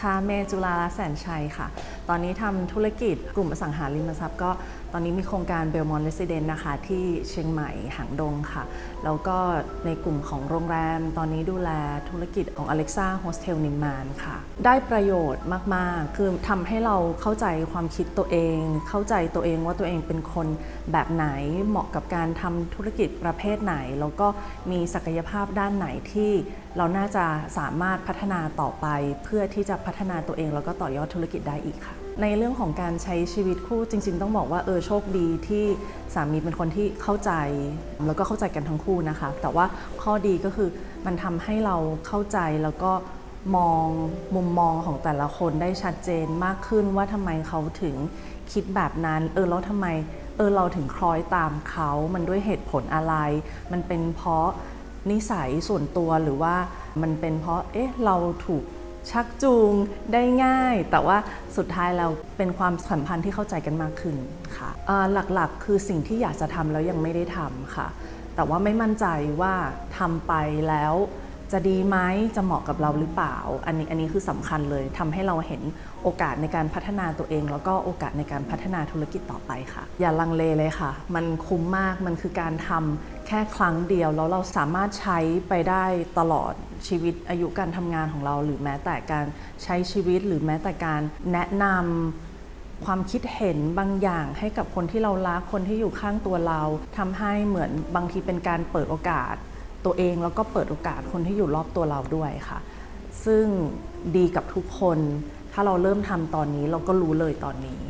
ค่ะเมจุฬาลักษณ์แสนชัยค่ะ ตอนนี้ทำธุรกิจกลุ่มอสังหาริมทรัพย์ก็ตอนนี้มีโครงการเบลมอนเรสซิเดนนะคะ ที่เชียงใหม่หางดงค่ะ แล้วก็ในกลุ่มของโรงแรม ตอนนี้ดูแลธุรกิจของ Alexa Hostel นิมมานค่ะ ได้ประโยชน์มาก ๆ คือทำให้เราเข้าใจความคิดตัวเอง เข้าใจตัวเองว่าตัวเองเป็นคนแบบไหนเหมาะกับการทำธุรกิจประเภทไหน แล้วก็มีศักยภาพด้านไหนที่เราน่าจะสามารถพัฒนาต่อไปเพื่อที่จะพัฒนาตัวเอง แล้วก็ต่อยอดธุรกิจได้อีกค่ะ ในเรื่องของการใช้ชีวิตคู่จริง ๆ ต้องบอกว่าเออโชคดีที่สามีเป็นคนที่เข้าใจ แล้วก็เข้าใจกันทั้งคู่นะคะ แต่ว่าข้อดีก็คือมันทำให้เราเข้าใจแล้วก็มองมุมมองของแต่ละคนได้ชัดเจนมากขึ้นว่าทำไมเขาถึงคิดแบบนั้น เออแล้วทำไมเออเราถึงคล้อยตามเขามันด้วยเหตุผลอะไร มันเป็นเพราะนิสัยส่วนตัวหรือว่ามันเป็นเพราะเอ๊ะเราถูก ชักจูงได้ง่าย แต่ว่าสุดท้ายเราเป็นความสัมพันธ์ที่เข้าใจกันมากขึ้นค่ะหลักๆ คือสิ่งที่อยากจะทำแล้วยังไม่ได้ทำค่ะ แต่ว่าไม่มั่นใจว่าทำไปแล้ว จะดีไหมจะเหมาะกับเราหรือเปล่า อันนี้อันนี้คือสำคัญเลยทำให้เราเห็นโอกาสในการพัฒนาตัวเอง แล้วก็โอกาสในการพัฒนาธุรกิจต่อไปค่ะ อย่าลังเลเลยค่ะ มันคุ้มมากมันคือการทำแค่ครั้งเดียวแล้วเราสามารถใช้ไปได้ตลอดชีวิตอายุการทำงานของเรา หรือแม้แต่การใช้ชีวิตหรือแม้แต่การแนะนำความคิดเห็นบางอย่างให้กับคนที่เรารักคนที่อยู่ข้างตัวเราทำให้เหมือนบางทีเป็นการเปิดโอกาส ตัวเองแล้วก็เปิดโอกาสคนที่อยู่รอบตัวเราด้วยค่ะ ซึ่งดีกับทุกคน ถ้าเราเริ่มทำตอนนี้เราก็รู้เลยตอนนี้